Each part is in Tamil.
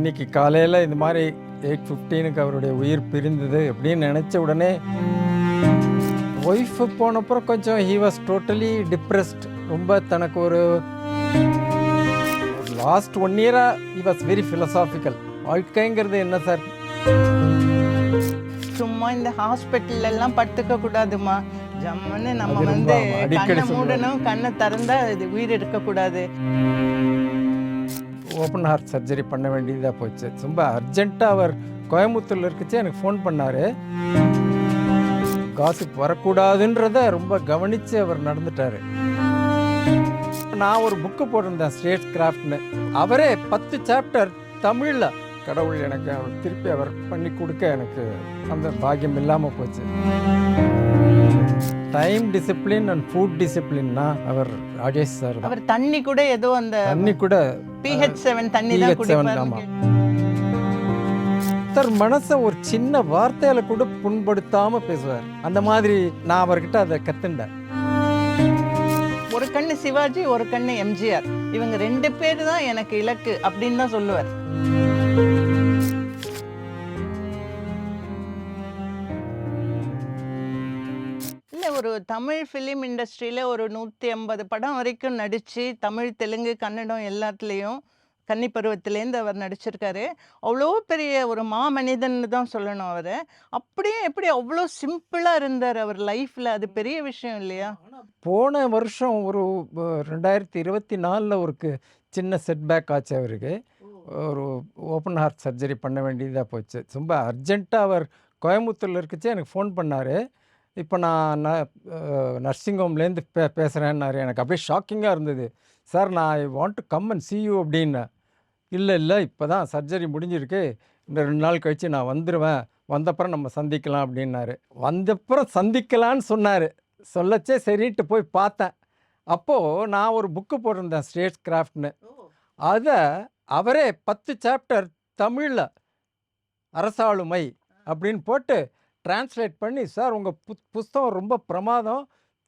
இன்னைக்கு காலையில் இந்த மாதிரி எயிட் ஃபிஃப்டீனுக்கு அவருடைய உயிர் பிரிந்தது அப்படின்னு நினச்ச உடனே ஒய்ஃபு போனப்புறம் கொஞ்சம் ஹி வாஸ் டோட்டலி டிப்ரெஸ்ட் ரொம்ப தனக்கு ஒரு லாஸ்ட் ஒன் இயராக ஹி வாஸ் வெரி ஃபிலசாபிக்கல் வாழ்க்கைங்கிறது என்ன சார் சும்மா இந்த ஹாஸ்பிட்டல் எல்லாம் படுத்துக்க கூடாதுமா. ஜம்முன்னு நம்ம வந்து கண்ணை. மூடணும் கண்ணை திறந்தா இது உயிர் இருக்கக்கூடாது ஓப்பன் ஹார்ட் சர்ஜரி பண்ண வேண்டியதாக போச்சு. ரொம்ப அர்ஜென்ட்டாக அவர் கோயம்புத்தூர்ல இருக்குச்சு எனக்கு ஃபோன் பண்ணார். காசிப் வரக்கூடாதுன்றத ரொம்ப கவனித்து அவர் நடந்துட்டார். நான் ஒரு புக்கு போட்டிருந்தேன் ஸ்டேட் கிராஃப்ட்னு அவரே பத்து சாப்டர் தமிழில். கடவுள் எனக்கு அவர் திருப்பி அவர் பண்ணி கொடுக்க எனக்கு அந்த பாக்கியம் இல்லாமல் போச்சு. டைம் டிசிப்ளின் அண்ட் ஃபுட் டிசிப்ளின்னா அவர் ராஜேஷ் சார் அவர் தண்ணி கூட ஏதோ அந்த தண்ணி கூட பிஹெச் செவன் தண்ணி தான் PH7 ஆமா. குடிப்பாரு சார் மனசை ஒரு சின்ன வார்த்தையில கூட புண்படுத்தாம பேசுவார். அந்த மாதிரி நான் அவர்கிட்ட அதை கத்துண்டேன். ஒரு கண்ணு சிவாஜி ஒரு கண்ணு எம்ஜிஆர். இவங்க ரெண்டு பேர் தான் எனக்கு இலக்கு அப்படின்னு தான் சொல்லுவார். ஒரு தமிழ் ஃபிலிம் இண்டஸ்ட்ரியில் ஒரு நூற்றி ஐம்பது படம் வரைக்கும் நடித்து தமிழ் தெலுங்கு கன்னடம் எல்லாத்துலேயும் கன்னி பருவத்திலேருந்து அவர் நடிச்சிருக்காரு. அவ்வளோ பெரிய ஒரு மாமனிதன்னு தான் சொல்லணும் அவரை. அப்படியே எப்படி அவ்வளோ சிம்பிளாக இருந்தார் அவர் லைஃப்பில் அது பெரிய விஷயம் இல்லையா? போன வருஷம் ஒரு ரெண்டாயிரத்தி இருபத்தி நாலில் ஒரு சின்ன செட்பேக் ஆச்சு அவருக்கு. ஒரு ஓப்பன் ஹார்ட் சர்ஜரி பண்ண வேண்டியதாக போச்சு. ரொம்ப அர்ஜென்ட்டாக அவர் கோயம்புத்தூரில் இருக்குச்சு எனக்கு ஃபோன் பண்ணார். இப்போ நான் நர்சிங் ஹோம்லேருந்து பே பேசுகிறேன்னாரு எனக்கு அப்படியே ஷாக்கிங்காக இருந்தது. சார் நான் I want to come and see you அப்படின்னு இல்லை இல்லை இப்போ தான் சர்ஜரி முடிஞ்சிருக்கு. இந்த ரெண்டு நாள் கழித்து நான் வந்துடுவேன் வந்தப்புறம் நம்ம சந்திக்கலாம் அப்படின்னாரு. வந்தப்புறம் சந்திக்கலான்னு சொன்னார். சொல்லச்சே சரின்ட்டு போய் பார்த்தேன். அப்போது நான் ஒரு புக்கு போட்டிருந்தேன் ஸ்டேட் கிராஃப்ட்னு அதை அவரே பத்து சாப்டர் தமிழில் அரசாளுமை அப்படின்னு போட்டு டிரான்ஸ்லேட் பண்ணி சார் உங்கள் பு புஸ்தகம் ரொம்ப பிரமாதம்.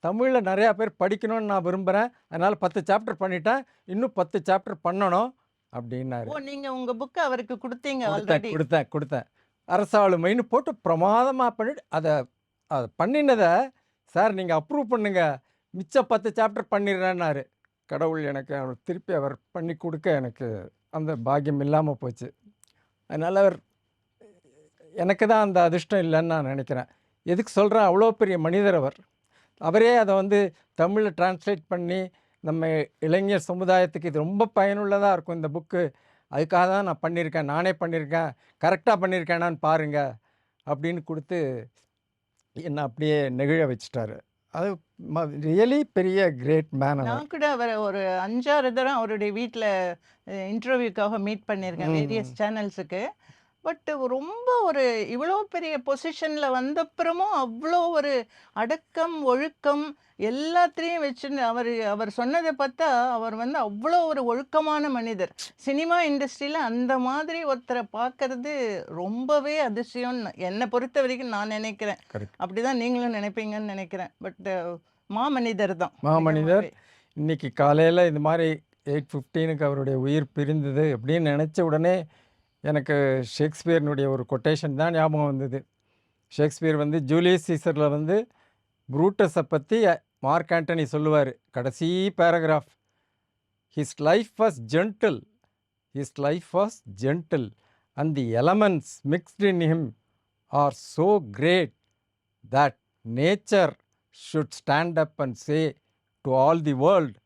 தமிழில் நிறையா பேர் படிக்கணும்னு நான் விரும்புகிறேன் அதனால் பத்து சாப்டர் பண்ணிட்டேன். இன்னும் பத்து சாப்டர் பண்ணணும். அப்படின்னாரு. ஓ நீங்க உங்க புக்கை அவருக்கு கொடுத்தீங்க கொடுத்தேன் கொடுத்தேன் அரசாளுமைன்னு போட்டு பிரமாதமாக பண்ணிட்டு அதை அதை பண்ணினதை சார் நீங்கள் அப்ரூவ் பண்ணுங்க. மிச்ச பத்து சாப்டர் பண்ணிடுறேன்னாரு. கடவுள் எனக்கு அவர் திருப்பி அவர் பண்ணி கொடுக்க எனக்கு அந்த பாக்கியம் இல்லாமல் போச்சு. அதனால் அவர் எனக்கு தான் அந்த அதிர்ஷ்டம் இல்லைன்னு நான் நினைக்கிறேன். எதுக்கு சொல்கிறேன் அவ்வளோ பெரிய மனிதர் அவர். அவரே அதை வந்து தமிழில் டிரான்ஸ்லேட் பண்ணி நம்ம இளைஞர் சமுதாயத்துக்கு இது ரொம்ப பயனுள்ளதாக இருக்கும் இந்த புக்கு அதுக்காக தான் நான் பண்ணியிருக்கேன். நானே பண்ணியிருக்கேன். கரெக்டாக பண்ணியிருக்கேனான்னு பாருங்க. அப்படின்னு கொடுத்து என்னை அப்படியே நெகிழ வச்சிட்டாரு. அது ரியலி பெரிய கிரேட் மேன் நான் கூட அவரை ஒரு அஞ்சாறு தரம் அவருடைய வீட்டில் இன்டர்வியூக்காக மீட் பண்ணியிருக்கேன் வேரியஸ் சேனல்ஸுக்கு பட் ரொம்ப ஒரு இவ்வளோ பெரிய பொசிஷனில் வந்தப்புறமும் அவ்வளோ ஒரு அடக்கம் ஒழுக்கம் எல்லாத்தையும் வச்சுன்னு அவர் அவர் சொன்னதை பார்த்தா அவர் வந்து அவ்வளோ ஒரு ஒழுக்கமான மனிதர். சினிமா இண்டஸ்ட்ரியில் அந்த மாதிரி ஒருத்தரை பார்க்கறது ரொம்பவே அதிசயம் என்னை பொறுத்த வரைக்கும் நான் நினைக்கிறேன். கரெக்ட். அப்படிதான் நீங்களும் நினைப்பீங்கன்னு நினைக்கிறேன். பட் மாமனிதர் தான் மாமனிதர் இன்னைக்கு காலையில் இந்த மாதிரி எயிட் ஃபிஃப்டீனுக்கு அவருடைய உயிர் பிரிந்தது அப்படின்னு நினச்ச உடனே எனக்கு ஷேக்ஸ்பியர்னுடைய ஒரு கொட்டேஷன் தான் ஞாபகம் வந்தது. ஷேக்ஸ்பியர் வந்து ஜூலியஸ் சீசரில் வந்து ப்ரூட்டஸை பற்றி மார்க் ஆண்டனி சொல்லுவார். கடைசி paragraph his life was gentle his life was gentle and the elements mixed in him are so great that nature should stand up and say to all the world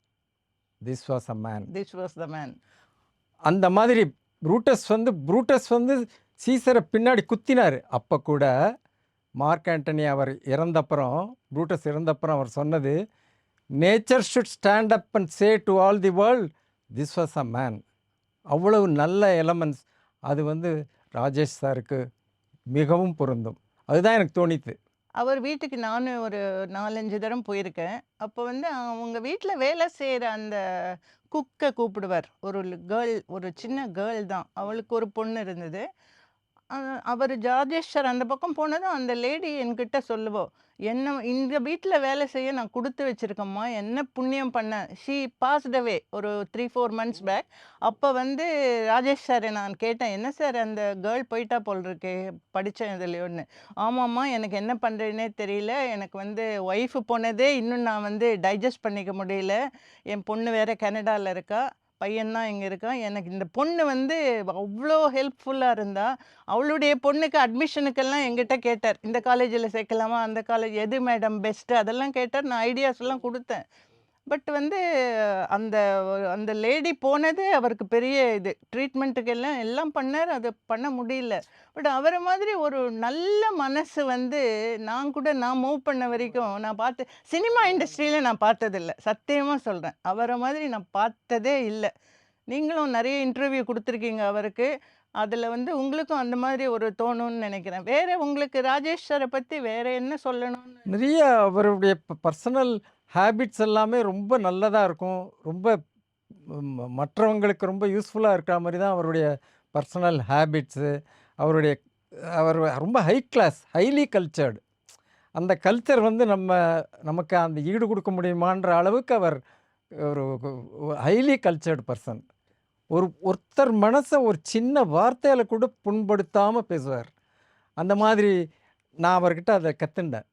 this was a man this was the man அந்த மாதிரி ப்ரூட்டஸ் வந்து ப்ரூட்டஸ் வந்து சீசரை பின்னாடி குத்தினார். அப்போ கூட மார்க் ஆண்டனி அவர் இறந்தப்புறம் ப்ரூட்டஸ் இறந்தப்புறம் அவர் சொன்னது nature should stand up and say to all the world this was a man அவ்வளவு நல்ல எலமெண்ட்ஸ் அது வந்து ராஜேஷ் சாருக்கு மிகவும் பொருந்தும். அதுதான் எனக்கு தோணித்து. அவர் வீட்டுக்கு நானும் ஒரு நாலஞ்சு தரம் போயிருக்கேன். அப்போ வந்து அவங்க வீட்டில் வேலை செய்கிற அந்த குக்கை கூப்பிடுவார். ஒரு கேர்ள் ஒரு சின்ன கேர்ள் தான். அவளுக்கு ஒரு பொண்ணு இருந்தது. அவரு ராஜேஷ் சார் அந்த பக்கம் போனதும் அந்த லேடி என்கிட்ட சொல்லுவா, "என்ன இந்த வீட்ல வேலை செய்ய நான் குடுத்து வச்சிருக்கேம்மா. என்ன புண்ணியம் பண்ணேன்." ஷி பாஸ்ட் அவே ஒரு 3, 4 மந்த்ஸ் பேக். அப்ப வந்து ராஜேஷ் சார நான் கேட்டேன், "என்ன சார் அந்த கேர்ள் போயிட்டா போல இருக்கே, படிச்ச இதுலயோன்னு." "ஆமாம்மா, எனக்கு என்ன பண்றதுன்னே தெரியல. எனக்கு வந்து ஒய்ஃப் போனதே இன்னும் நான் வந்து டைஜஸ்ட் பண்ணிக்க முடியல. என் பொண்ணு வேற கனடால இருக்கா. பையன் தான் இருக்கான். எனக்கு இந்த பொண்ணு வந்து அவ்வளோ ஹெல்ப்ஃபுல்லாக இருந்தா. அவளுடைய பொண்ணுக்கு அட்மிஷனுக்கெல்லாம் எங்கிட்ட கேட்டார். இந்த காலேஜில் சேர்க்கலாமா? அந்த காலேஜ் எது மேடம் பெஸ்ட்டு? அதெல்லாம் கேட்டார். நான் ஐடியாஸ்லாம் கொடுத்தேன் பட் வந்து அந்த அந்த லேடி போனது அவருக்கு பெரிய இது. ட்ரீட்மெண்ட்டுக்கு எல்லாம் எல்லாம் பண்ணார் அது பண்ண முடியல. பட் அவரை மாதிரி ஒரு நல்ல மனசு வந்து நான் கூட நான் மூவ் பண்ண வரைக்கும் நான் பார்த்து சினிமா இண்டஸ்ட்ரியில் நான் பார்த்ததில்ல. சத்தியமாக சொல்கிறேன் அவரை மாதிரி நான் பார்த்ததே இல்லை நீங்களும் நிறைய இன்டர்வியூ கொடுத்துருக்கீங்க அவருக்கு. அதில் வந்து உங்களுக்கும் அந்த மாதிரி ஒரு தோணும்னு நினைக்கிறேன் வேறு உங்களுக்கு ராஜேஷ் பற்றி வேறு என்ன சொல்லணும்னு நிறைய அவருடைய ப பர்சனல் ஹேபிட்ஸ் எல்லாமே ரொம்ப நல்லதாக இருக்கும். ரொம்ப மற்றவங்களுக்கு ரொம்ப யூஸ்ஃபுல்லாக இருக்கிற மாதிரி தான் அவருடைய பர்சனல் ஹேபிட்ஸு. அவருடைய அவர் ரொம்ப ஹை கிளாஸ், ஹைலி கல்ச்சர்டு. அந்த கல்ச்சர் வந்து நம்ம நமக்கு அந்த ஈடு கொடுக்க முடியுமான்ற அளவுக்கு அவர் ஒரு ஹைலி கல்ச்சர்டு பர்சன். ஒரு ஒருத்தர் மனசை ஒரு சின்ன வார்த்தையில் கூட புண்படுத்தாமல் பேசுவார். அந்த மாதிரி நான் அவர்கிட்ட அதை கற்றுண்டேன்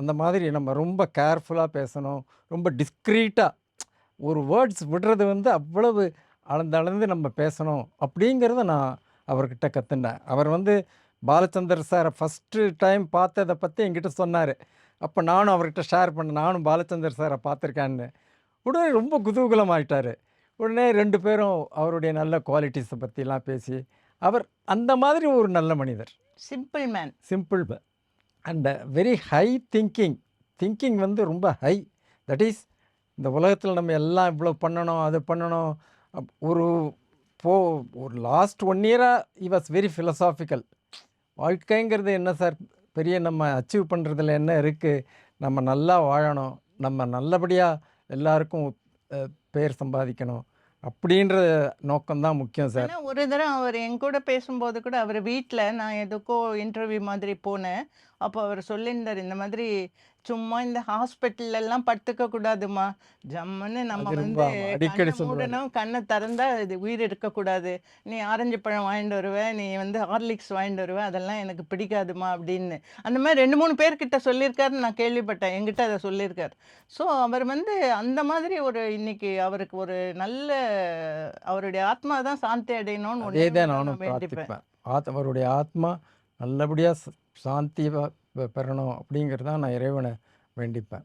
அந்த மாதிரி நம்ம ரொம்ப கேர்ஃபுல்லா பேசணும். ரொம்ப டிஸ்க்ரீட்டா ஒரு வேர்ட்ஸ் விடுறது வந்து அவ்வளவு அளந்து அளந்து நம்ம பேசணும். அப்படிங்கிறத நான் அவர்கிட்ட கத்துண்டேன். அவர் வந்து பாலச்சந்தர் சார ஃபர்ஸ்ட்டு டைம் பார்த்தத பத்தி என்கிட்ட சொன்னாரு. அப்ப நானும் அவர்கிட்ட ஷேர் பண்ணேன். நானும் பாலச்சந்தர் சார பார்த்துருக்கேன்னு. உடனே ரொம்ப குதூகலமாயிட்டாரு. உடனே 2 பேரும் அவருடைய நல்ல குவாலிட்டீஸ பத்திலாம் பேசி, அவர் அந்த மாதிரி ஒரு நல்ல மனிதர். Simple man. சிம்பிள் ப and very high thinking. Thinking வந்து ரொம்ப ஹை. தட் இஸ் இந்த உலகத்தில் நம்ம எல்லாம் இவ்வளோ பண்ணணும், அது பண்ணணும். அப் ஒரு போ ஒரு லாஸ்ட் ஒன் இயராக இ வாஸ் வெரி ஃபிலசாஃபிக்கல் வாழ்க்கைங்கிறது என்ன சார் பெரிய நம்ம அச்சீவ் பண்ணுறதுல என்ன இருக்குது நம்ம நல்லா வாழணும். நம்ம நல்லபடியாக எல்லாருக்கும் பேர் சம்பாதிக்கணும். அப்படின்ற நோக்கம்தான் முக்கியம் சார். ஒரு தடவை அவர் என்கூட பேசும்போது கூட அவர் வீட்டில் நான் எதுக்கோ இன்டர்வியூ மாதிரி போனேன். அப்போ அவர் சொல்லியிருந்தார் "இந்த மாதிரி சும்மா இந்த ஹாஸ்பிட்டல்லலாம் படுத்துக்க கூடாதும்மா. ஜம்முன்னு நம்ம வந்து அடிக்கடி. மூடணும். கண்ண திறந்தா இது உயிர் இருக்கக்கூடாது. நீ ஆரஞ்சு பழம் வாங்கிட்டு வருவ. நீ வந்து ஹார்லிக்ஸ் வாங்கிட்டு வருவ. அதெல்லாம் எனக்கு பிடிக்காதும்மா." அப்படின்னு. அந்த மாரி 2, 3 பேர்கிட்ட சொல்லியிருக்காருன்னு நான் கேள்விப்பட்டேன். என்கிட்ட அத சொல்லியிருக்காரு. ஸோ அவர் வந்து அந்த மாதிரி ஒரு இன்னைக்கு அவருக்கு ஒரு நல்ல அவருடைய ஆத்மா தான் சாந்தி அடையணும்னு வேண்டிப்பேன். அவருடைய ஆத்மா நல்லபடியா ஸ் சாந்திவ பெ பெறணும் அப்படிங்கிறது தான் நான் இறைவன வேண்டிப்பேன்.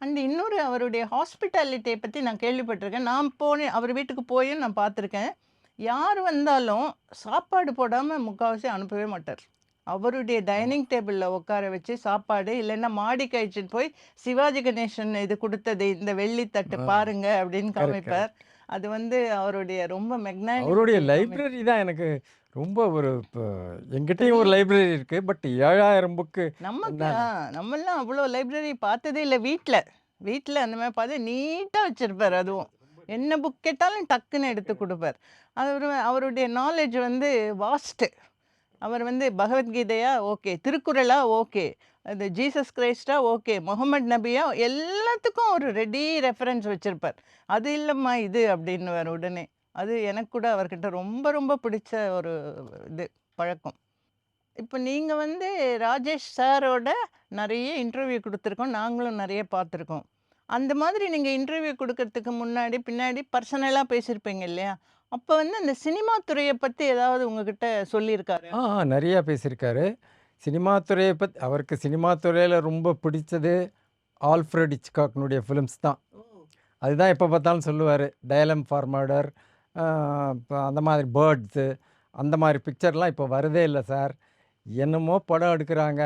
அண்ட் இன்னொரு அவருடைய ஹாஸ்பிட்டாலிட்டிய பத்தி நான் கேள்விப்பட்டிருக்கேன். நான் போனேன் அவர் வீட்டுக்கு போயும் நான் பார்த்துருக்கேன். யார் வந்தாலும் சாப்பாடு போடாம முக்காவாசி அனுப்பவே மாட்டார். அவருடைய டைனிங் டேபிள்ல உட்கார வச்சு சாப்பாடு இல்லைன்னா மாடிக்கு அழைச்சிட்டு போய் சிவாஜி கணேசன் இது குடுத்தது இந்த வெள்ளி தட்டு. பாருங்க அப்படின்னு காமிப்பார். அது வந்து அவருடைய ரொம்ப அவருடைய மெக்னானிமிட்டி காமி லைப்ரரி தான் எனக்கு ரொம்ப ஒரு இப்ப என்கிட்டயும் ஒரு லைப்ரரி இருக்கு. பட் 7000 புக்கு நமக்கு ஆ நம்மலாம் அவ்வளோ லைப்ரரி பார்த்ததே இல்ல வீட்ல. வீட்ல அந்த மாரி பார்த்து நீட்டா வச்சிருப்பாரு அதுவும். என்ன புக் கேட்டாலும் டக்குன்னு எடுத்து குடுப்பார். அவரு அவருடைய நாலேட்ஜ் வந்து வாஸ்ட்டு. அவர் வந்து பகவத்கீதையா? ஓகே. திருக்குறளா? ஓகே. அது ஜீசஸ் கிரைஸ்ட்டா? ஓகே. முகமது நபியா? எல்லாத்துக்கும் ஒரு ரெடி ரெஃபரன்ஸ் வச்சிருப்பார். அது இல்லம்மா இது அப்படின்னுவாரு உடனே. அது எனக்கு கூட அவர்கிட்ட ரொம்ப ரொம்ப பிடிச்ச ஒரு இது பழக்கம். இப்ப நீங்க வந்து ராஜேஷ் சாரோட நெறைய இன்டர்வியூ குடுத்துருக்கோம். நாங்களும் நெறைய பார்த்துருக்கோம். அந்த மாதிரி நீங்க இன்டர்வியூ குடுக்கறதுக்கு முன்னாடி, பின்னாடி பர்சனலா பேசியிருப்பீங்க இல்லையா? அப்ப வந்து அந்த சினிமா துறைய பத்தி ஏதாவது உங்ககிட்ட சொல்லியிருக்காரா? ஆ, நெறையா பேசியிருக்காரு. சினிமா துறைய பத் அவருக்கு சினிமா துறையில ரொம்ப பிடிச்சது ஆல்ஃபிரட் ஹிச்காக்னுடைய ஃபிலிம்ஸ் தான். அதுதான் எப்ப பார்த்தாலும் சொல்லுவாரு. டயலம் ஃபார் மர்டர் அ இப்ப அந்த மாதிரி பேர்ட்ஸு அந்த மாதிரி பிக்சர்லாம் இப்போ வரதே இல்லை சார். என்னமோ படம் எடுக்கிறாங்க.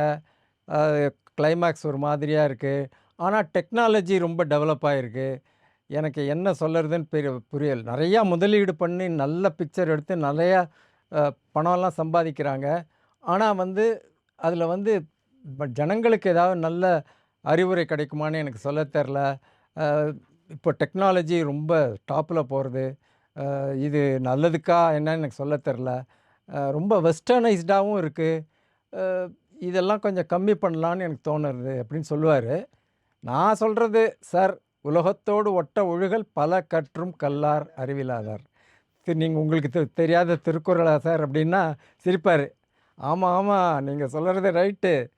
கிளைமேக்ஸ் ஒரு மாதிரியாக இருக்குது ஆனால் டெக்னாலஜி ரொம்ப டெவலப் ஆகிருக்கு எனக்கு என்ன சொல்லுறதுன்னு பெரிய புரியல். நிறையா முதலீடு பண்ணி நல்ல பிக்சர் எடுத்து நிறையா பணம்லாம் சம்பாதிக்கிறாங்க. ஆனால் வந்து அதில் வந்து ஜனங்களுக்கு ஏதாவது நல்ல அறிவுரை கிடைக்குமான்னு எனக்கு சொல்ல தெரில. இப்போ டெக்னாலஜி ரொம்ப டாப்பில் போகிறது இது நல்லதுக்கா என்னன்னு எனக்கு சொல்ல தெரில. ரொம்ப வெஸ்டர்னைஸ்டாகவும் இருக்குது இதெல்லாம் கொஞ்சம் கம்மி பண்ணலான்னு எனக்கு தோணுறது அப்படின்னு சொல்லுவார். நான் சொல்கிறது சார் உலகத்தோடு ஒட்ட ஒழுகல் பல கற்றும் கல்லார் அறிவிலாதார். நீங்கள் உங்களுக்கு தெ- தெரியாத திருக்குறளா சார்? அப்படின்னா சிரிப்பார். ஆமாம் ஆமாம் நீங்கள் சொல்கிறது ரைட்டு.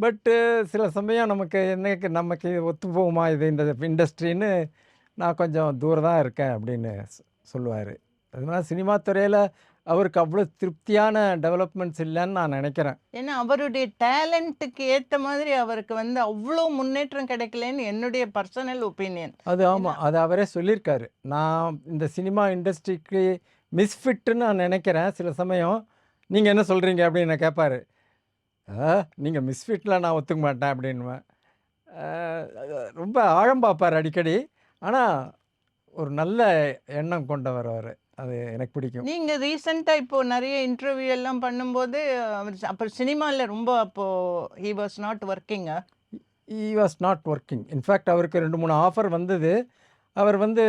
பட்டு சில சமயம் நமக்கு என்னைக்கு நமக்கு ஒத்து போகுமா இது இந்த இண்டஸ்ட்ரின்னு நான் கொஞ்சம் தூரம் தான் இருக்கேன் அப்படின்னு சொல்லுவார். அதனால சினிமா துறையில் அவருக்கு அவ்வளோ திருப்தியான டெவலப்மெண்ட்ஸ் இல்லைன்னு நான் நினைக்கிறேன். ஏன்னா அவருடைய டேலண்ட்டுக்கு ஏத்த மாதிரி அவருக்கு வந்து அவ்வளோ முன்னேற்றம் கிடைக்கலன்னு என்னுடைய பர்சனல் ஒப்பீனியன் அது ஆமாம் அது அவரே சொல்லியிருக்காரு. நான் இந்த சினிமா இண்டஸ்ட்ரிக்கு மிஸ்ஃபிட்டுன்னு நான் நினைக்கிறேன். சில சமயம் நீங்கள் என்ன சொல்கிறீங்க அப்படின்னு நான் கேட்பாரு. நீங்கள் மிஸ்ஃபிட்டில் நான் ஒத்துக்க மாட்டேன் அப்படின்னுவேன். அஹ், ரொம்ப ஆழம் பார்ப்பார் அடிக்கடி. ஆனால் ஒரு நல்ல எண்ணம் கொண்டவர் அவர். அது எனக்கு பிடிக்கும். நீங்க ரீசெண்டா இப்போ நிறைய இன்டர்வியூ எல்லாம் பண்ணும்போது அவர் அப்போ சினிமால ரொம்ப அப்போ he was not ஒர்க்கிங்க he was not working in fact அவருக்கு ரெண்டு மூணு ஆஃபர் வந்தது. அவர் வந்து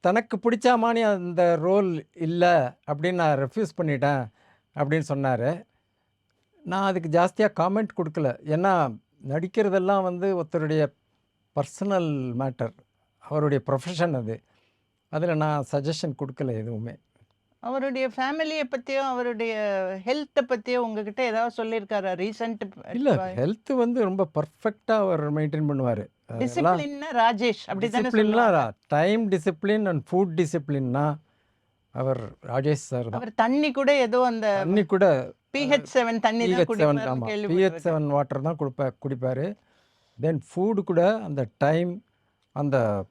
தனக்கு பிடிச்ச மாதிரி அந்த ரோல் இல்லை அப்படின்னு நான் ரெஃப்யூஸ் பண்ணிட்டேன் அப்படின்னு சொன்னார். நான் அதுக்கு ஜாஸ்தியாக காமெண்ட் கொடுக்கல. ஏன்னா நடிக்கிறதெல்லாம் வந்து ஒருத்தருடைய பர்சனல் மேட்டர் அவருடைய ப்ரொஃபஷன் அது. அதில் நான் சஜஷன் கொடுக்கல எதுவுமே. அவருடைய ஃபேமிலியை பத்தியோ அவருடைய ஹெல்த்தை பத்தியோ உங்ககிட்ட ஏதாவது சொல்லியிருக்காரா? ரீசெண்ட் இல்லை ஹெல்த் வந்து ரொம்ப பர்ஃபெக்டாக அவர் மெயின்டைன் பண்ணுவார். டிசிப்ளின்னா ராஜேஷ் அப்படித்தானே டிசிப்ளின்லாம் டைம் டிசிப்ளின் அண்ட் ஃபுட் டிசிப்ளின்னா அவர் ராஜேஷ் சார் அவர் தண்ணி கூட ஏதோ அந்த தண்ணி கூட பிஹெச் செவன் தண்ணி தான் பிஹெச் செவன் வாட்டர் தான் கொடுப்பா குடிப்பார். தென் ஃபுட் கூட அந்த டைம் அந்த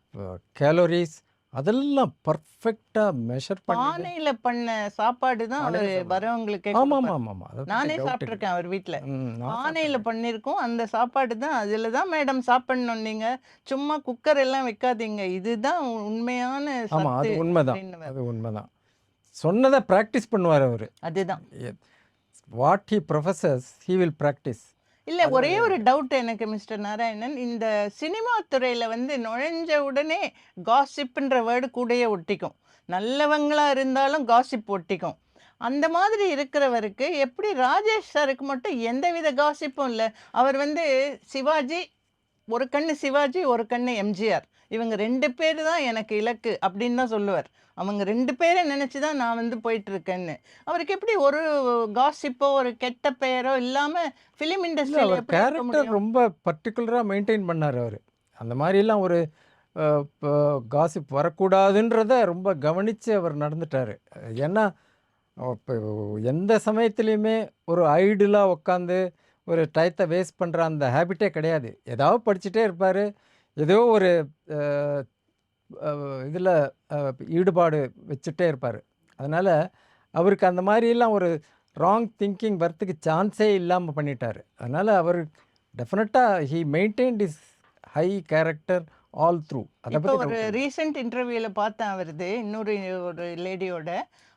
கேலோரிஸ் அதெல்லாம் பர்ஃபெக்டாக மெஷர் பண்ணி பானையில பண்ண சாப்பாடு தான் அவர். வரவங்களுக்கு ஆமாம் ஆமாம் ஆமாம். நானே. சாப்பிட்ருக்கேன் அவர் நான் பானையில பண்ணியிருக்கோம். அந்த சாப்பாடு தான் அதில் தான் மேடம் சாப்பிடணும் நீங்க சும்மா குக்கர் எல்லாம் வைக்காதீங்க. இதுதான் உண்மையான ஆமாம் அது உண்மைதான். அது உண்மைதான். சொன்னதை ப்ராக்டிஸ் பண்ணுவார் அவர். அதுதான். What he professors he will practice இல்ல ஒரே ஒரு டவுட் எனக்கு மிஸ்டர் நாராயணன். இந்த சினிமா துறையில வந்து நுழைஞ்ச உடனே காசிப்ன்ற வேர்டு கூடயே ஒட்டிக்கும். நல்லவங்களா இருந்தாலும் காசிப் ஒட்டிக்கும். அந்த மாதிரி இருக்கிறவருக்கு எப்படி ராஜேஷ் சாருக்கு மட்டும் எந்தவித காசிப்பும் இல்லை? அவர் வந்து சிவாஜி ஒரு கண்ணு சிவாஜி ஒரு கண்ணு எம்ஜிஆர். இவங்க ரெண்டு பேர் தான் எனக்கு இலக்கு அப்படின்னு தான் சொல்லுவார். அவங்க ரெண்டு பேரை நினச்சி தான் நான் வந்து போயிட்டு இருக்கேன்னு அவருக்கு எப்படி ஒரு காசிப்போ ஒரு கெட்ட பெயரோ இல்லாமல் ஃபிலிம் இண்டஸ்ட்ரியில் கேரக்டர் ரொம்ப பர்டிகுலராக மெயின்டைன் பண்ணார் அவர். அந்த மாதிரிலாம் ஒரு காசிப் வரக்கூடாதுன்றத ரொம்ப கவனித்து அவர் நடந்துட்டார். ஏன்னா இப்போ எந்த சமயத்துலேயுமே ஒரு ஐடியலாக உட்காந்து ஒரு டயத்தை வேஸ்ட் பண்ணுற அந்த ஹேபிட்டே கிடையாது. ஏதாவது படிச்சுட்டே இருப்பார். ஏதோ ஒரு இதில் ஈடுபாடு வச்சுட்டே இருப்பார். அதனால் அவருக்கு அந்த மாதிரிலாம் ஒரு ராங் திங்கிங் வரத்துக்கு சான்ஸே இல்லாமல் பண்ணிட்டார். அதனால் அவர் டெஃபினட்டாக he maintained is high character all through அதை பற்றி ஒரு ரீசெண்ட் இன்டர்வியூவில் பார்த்தேன் அவரது இன்னொரு ஒரு லேடியோட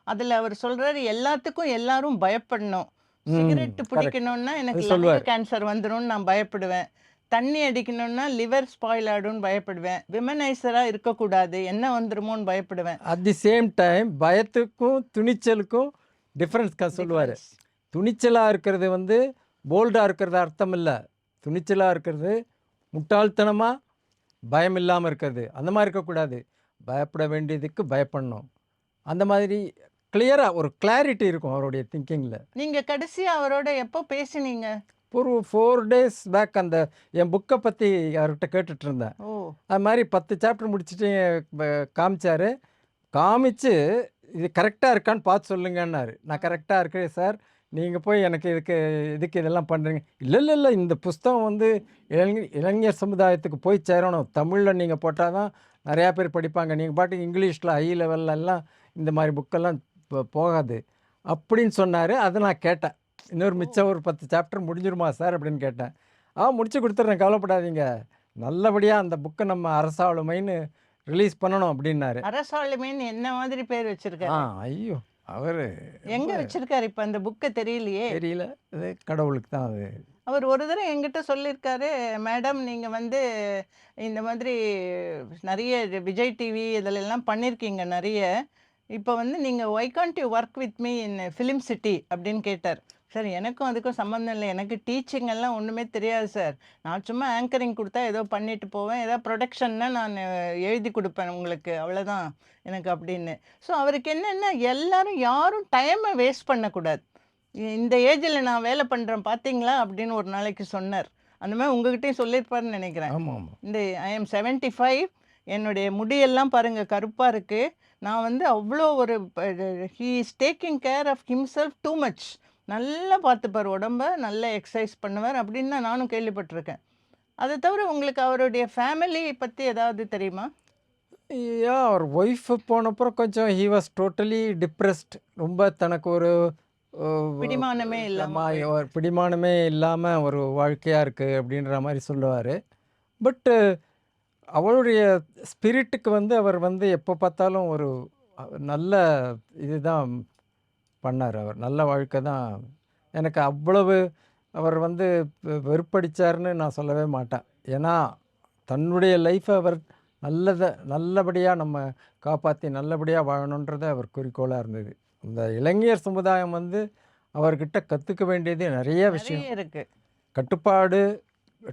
அதில் அவர் சொல்றாரு எல்லாத்துக்கும் எல்லாரும் பயப்படணும். சிகரெட். பிடிக்கணும்னா எனக்கு லங். கேன்சர் வந்துரும்னு நான் பயப்படுவேன். தண்ணி அடிக்கணும்னா லிவர் ஸ்பாயில் ஆடும்னு பயப்படுவேன். விமனைசராக இருக்கக்கூடாது. என்ன வந்துருமோன்னு பயப்படுவேன். அட் தி சேம் டைம் பயத்துக்கும் துணிச்சலுக்கும் டிஃப்ரென்ஸ் க சொல்லுவார். துணிச்சலாக இருக்கிறது வந்து போல்டாக இருக்கிறது அர்த்தம் இல்லை துணிச்சலாக இருக்கிறது முட்டாள்தனமாக பயம் இல்லாமல் இருக்கிறது. அந்த மாதிரி இருக்கக்கூடாது. பயப்பட வேண்டியதுக்கு பயப்படணும். அந்த மாதிரி கிளியராக ஒரு கிளாரிட்டி இருக்கும் அவருடைய திங்கிங்கில் நீங்க கடைசியா அவரோட எப்போ பேசினீங்க? ஒரு ஃபோர் டேஸ் பேக் அந்த என் புக்கை பற்றி அவர்கிட்ட கேட்டுட்டு இருந்தேன் ஓ. அது மாதிரி பத்து சாப்டர் முடிச்சுட்டு காமிச்சாரு. காமிச்சு இது கரெக்டாக இருக்கான்னு பார்த்து சொல்லுங்கன்னாரு. நான் கரெக்டாக இருக்கேன் சார். நீங்கள் போய் எனக்கு இதுக்கு இதுக்கு இதெல்லாம் பண்ணுறீங்க இல்லை இல்லை இல்லை. இந்த புஸ்தகம் வந்து இளைஞர் இளைஞர் சமுதாயத்துக்கு போய் சேரணும். தமிழில் நீங்கள் போட்டால் தான் நிறையா பேர் படிப்பாங்க. நீங்கள் பாட்டுக்கு இங்கிலீஷில் ஹை லெவல்லலாம் இந்த மாதிரி புக்கெல்லாம் போ- போகாது. அப்படின்னு சொன்னார். அதை நான் கேட்டேன். இன்னொரு மிச்சம் ஒரு பத்து சாப்டர் முடிஞ்சிருமா சார்? அப்படின்னு கேட்டேன். ஆ முடிச்சு கொடுத்துட்றேன் கவலைப்படாதீங்க. நல்லபடியாக அந்த புக்கை நம்ம அரசாளுமைன்னு ரிலீஸ் பண்ணணும் அப்படின்னாரு. அரசாளுமேன்னு என்ன மாதிரி பேர் ஆ வச்சிருக்காரு ஐயோ அவர் எங்க வச்சிருக்காரு இப்ப அந்த புக்கை தெரியலையே? தெரியல. அது கடவுளுக்கு தான் அது. அவர் ஒரு தடவை என்கிட்ட சொல்லியிருக்காரு. மேடம் நீங்கள் வந்து இந்த மாதிரி நிறைய இது விஜய் டிவி இதில் எல்லாம் பண்ணியிருக்கீங்க நிறைய. இப்போ வந்து நீங்கள் why can't you work with me in film city அப்படின்னு கேட்டார். சார் எனக்கும் அதுக்கும் சம்மந்தம் இல்லை. எனக்கு டீச்சிங் எல்லாம் ஒன்றுமே தெரியாது சார். நான் சும்மா ஆங்கரிங் கொடுத்தா ஏதோ பண்ணிட்டு போவேன். ஏதோ ப்ரொடக்ஷன்னா நான் எழுதி கொடுப்பேன் உங்களுக்கு. அவ்வளோதான் எனக்கு அப்படின்னு. ஸோ அவருக்கு என்னென்னா எல்லாரும் யாரும் டைமை வேஸ்ட் பண்ணக்கூடாது. இந்த ஏஜில் நான் வேலை பண்ணுறேன் பார்த்தீங்களா அப்படின்னு ஒரு நாளைக்கு சொன்னார். அந்த மாதிரி உங்ககிட்டயும் சொல்லியிருப்பாருன்னு நினைக்கிறேன். இந்த ஐ எம் செவன்ட்டி ஃபைவ் என்னுடைய முடியெல்லாம் பாருங்கள் கருப்பாக இருக்குது நான் வந்து அவ்வளோ ஒரு he is taking care of himself too much நல்லா பார்த்துப்பார் உடம்ப நல்லா எக்ஸசைஸ் பண்ணுவார் அப்படின்னு தான் நானும் கேள்விப்பட்டிருக்கேன். அதை தவிர உங்களுக்கு அவருடைய ஃபேமிலி பற்றி ஏதாவது தெரியுமா? யா அவர் ஒய்ஃப் போனப்புறம் கொஞ்சம் ஹி வாஸ் டோட்டலி டிப்ரெஸ்ட் ரொம்ப தனக்கு ஒரு பிடிமானமே இல்லாம ஆமா, போயிடுச்சு. ஒரு பிடிமானமே இல்லாமல் ஒரு வாழ்க்கையாக இருக்குது அப்படின்ற மாதிரி சொல்லுவார். பட்டு அவளுடைய ஸ்பிரிட்டுக்கு வந்து அவர் வந்து எப்போ பார்த்தாலும் ஒரு நல்ல இதுதான் பண்ணார் அவர். நல்ல வாழ்க்கை தான். எனக்கு அவ்வளவு அவர் வந்து வெ- வெறுப்படிச்சாருன்னு நான் சொல்லவே மாட்டேன். ஏன்னா தன்னுடைய லைஃப்பை அவர் நல்லதை நல்லபடியாக நம்ம காப்பாற்றி நல்லபடியாக வாழணுன்றதை அவர் குறிக்கோளாக இருந்தது. இந்த இளைஞர் சமுதாயம் வந்து அவர்கிட்ட கற்றுக்க வேண்டியது நிறைய விஷயம். நிறைய இருக்கு. கட்டுப்பாடு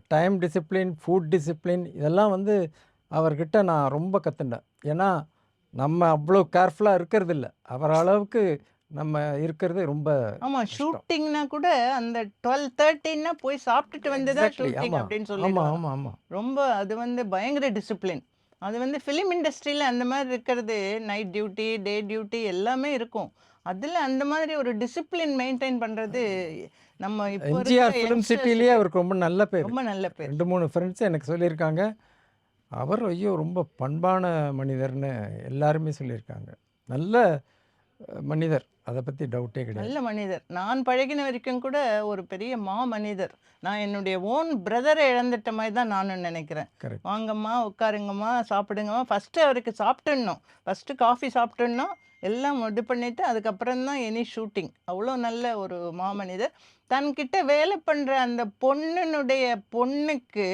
டைம் டிசிப்ளின் ஃபுட் டிசிப்ளின் இதெல்லாம் வந்து அவர்கிட்ட நான் ரொம்ப கற்றுண்டேன் ஏன்னா நம்ம அவ்வளோ கேர்ஃபுல்லாக இருக்கிறது இல்லை அவர் அளவுக்கு நம்ம இருக்கிறது ரொம்ப ஆமா கஷ்டம். ஷூட்டிங்னா கூட அந்த டுவெல் தேர்ட்டின்னா போய் சாப்பிட்டுட்டு வந்து தான் ஷூட்டிங். அப்படின்னு ஆமாம் சொல்லிடுவாங்க. ஆமாம் ஆமாம் ரொம்ப அது வந்து பயங்கர டிசிப்ளின் அது வந்து ஃபிலிம் இண்டஸ்ட்ரியில் அந்த மாதிரி இருக்கிறது நைட் டியூட்டி டே டியூட்டி எல்லாமே இருக்கும். அதில் அந்த மாதிரி ஒரு டிசிப்ளின் மெயின்டைன் பண்ணுறது நம்ம எம்ஜிஆர் ஃபிலிம் சிட்டிலேயே அவருக்கு ரொம்ப நல்ல பேர். ரொம்ப நல்ல பேர். ரெண்டு மூணு ஃப்ரெண்ட்ஸ் எனக்கு சொல்லியிருக்காங்க. அவர் ஐயோ ரொம்ப பண்பான மனிதர்னு எல்லாருமே சொல்லியிருக்காங்க. நல்ல மனிதர். அதை பற்றி டவுட்டே கிடையாது. நல்ல மனிதர். நான் பழகின வரைக்கும் கூட ஒரு பெரிய மா மனிதர். நான் என்னுடைய ஓன் பிரதரை இழந்துட்ட மாதிரி தான் நானும் நினைக்கிறேன். வாங்கம்மா உட்காருங்கம்மா சாப்பிடுங்கம்மா. ஃபஸ்ட்டு அவருக்கு சாப்பிட்டுடணும். First coffee சாப்பிட்டுடணும். எல்லாம் இது பண்ணிவிட்டு அதுக்கப்புறம் தான் எனி ஷூட்டிங் அவ்வளோ நல்ல ஒரு மாமனிதர் தன்கிட்ட வேலை பண்ணுற அந்த பொண்ணுனுடைய பொண்ணுக்கு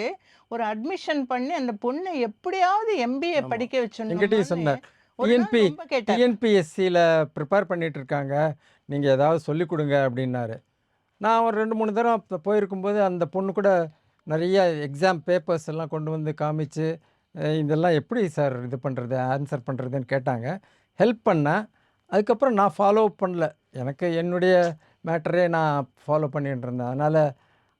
ஒரு அட்மிஷன் பண்ணி அந்த பொண்ணை எப்படியாவது எம்பிஏ. படிக்க என்கிட்டயும் சொன்னார். கேட்டார். டிஎன்பிஎஸ்சியில் ப்ரிப்பேர் பண்ணிட்டு இருக்காங்க. நீங்கள் ஏதாவது சொல்லிக் கொடுங்க அப்படின்னாரு. நான் ஒரு ரெண்டு மூணு தடவை அப்ப போயிருக்கும்போது அந்த பொண்ணு கூட நிறைய எக்ஸாம் பேப்பர்ஸ் எல்லாம் கொண்டு வந்து காமிச்சு இதெல்லாம் எப்படி சார் இது பண்ணுறது ஆன்சர் பண்ணுறதுன்னு கேட்டாங்க. ஹெல்ப் பண்ணேன் அதுக்கப்புறம் நான் ஃபாலோ பண்ணல. எனக்கு என்னுடைய மேட்டரே நான் ஃபாலோ பண்ணிட்டு இருந்தேன். அதனால்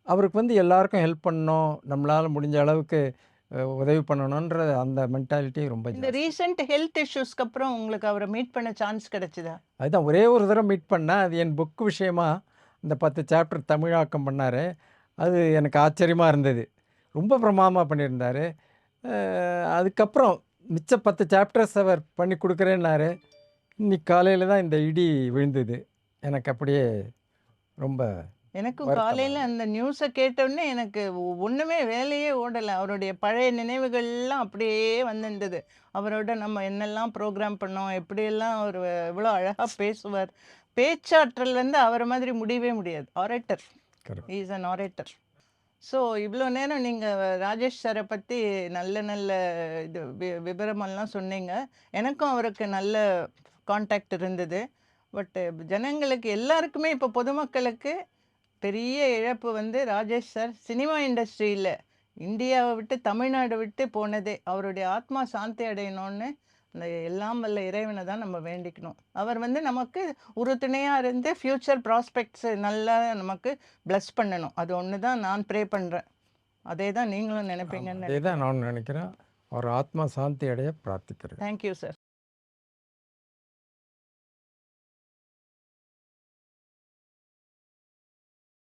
அவருக்கு வந்து எல்லாருக்கும் ஹெல்ப் பண்ணணும் நம்மளால் முடிஞ்ச அளவுக்கு உதவி பண்ணணுன்ற அந்த மென்டாலிட்டி ரொம்ப இந்த. ரீசெண்ட் ஹெல்த் இஷ்யூஸ்க்கு அப்புறம் உங்களுக்கு அவரை மீட் பண்ண சான்ஸ் கிடைச்சதா? அதுதான் ஒரே ஒரு தடவை மீட் பண்ணேன் அது என் புக் விஷயமா இந்த பத்து சாப்டர் தமிழாக்கம் பண்ணார். அது எனக்கு ஆச்சரியமாக இருந்தது. ரொம்ப பிரமாதமாக பண்ணியிருந்தார். அதுக்கப்புறம் மிச்ச பத்து சாப்டர்ஸ் அவர் பண்ணி கொடுக்குறேன்னாரு. இன்னைக்கு காலையில் தான் இந்த இடி விழுந்தது. எனக்கு அப்படியே ரொம்ப எனக்கும் காலையில் அந்த நியூஸை கேட்டோடனே எனக்கு ஒ- ஒண்ணுமே வேலையே ஓடலை. அவருடைய பழைய நினைவுகள்லாம் அப்படியே வந்திருந்தது. அவரோட நம்ம என்னெல்லாம் ப்ரோக்ராம் பண்ணோம் எப்படியெல்லாம் அவர் எவ்வளோ அழகாக பேசுவார். பேச்சாற்றல் வந்து அவரை மாதிரி முடியவே முடியாது. Orator is an orator so இவ்வளோ நேரம் நீங்கள் ராஜேஷ் சாரை பற்றி நல்ல நல்ல இது வி- விவரமெல்லாம் சொன்னீங்க. எனக்கும் அவருக்கு நல்ல காண்டாக்ட் இருந்தது. பட் ஜனங்களுக்கு எல்லாருக்குமே இப்போ பொதுமக்களுக்கு பெரிய இழப்பு வந்து ராஜேஷ் சார். சினிமா இண்டஸ்ட்ரியில் இந்தியாவை விட்டு தமிழ்நாடு விட்டு போனதே அவருடைய ஆத்மா சாந்தி அடையணும்னு அந்த எல்லாம் வல்ல இறைவனை தான் நம்ம வேண்டிக்கணும். அவர் வந்து நமக்கு உறுதுணையாக இருந்து ஃப்யூச்சர் ப்ராஸ்பெக்ட்ஸ் நல்லா நமக்கு ப்ளஸ் பண்ணணும். அது ஒன்று தான் நான் ப்ரே பண்ணுறேன் அதே தான் நீங்களும் நினைப்பீங்கன்னு அதே தான் நான் நினைக்கிறேன். அவர் ஆத்மா சாந்தி அடைய பிரார்த்திக்கிறேன் தேங்க்யூ சார்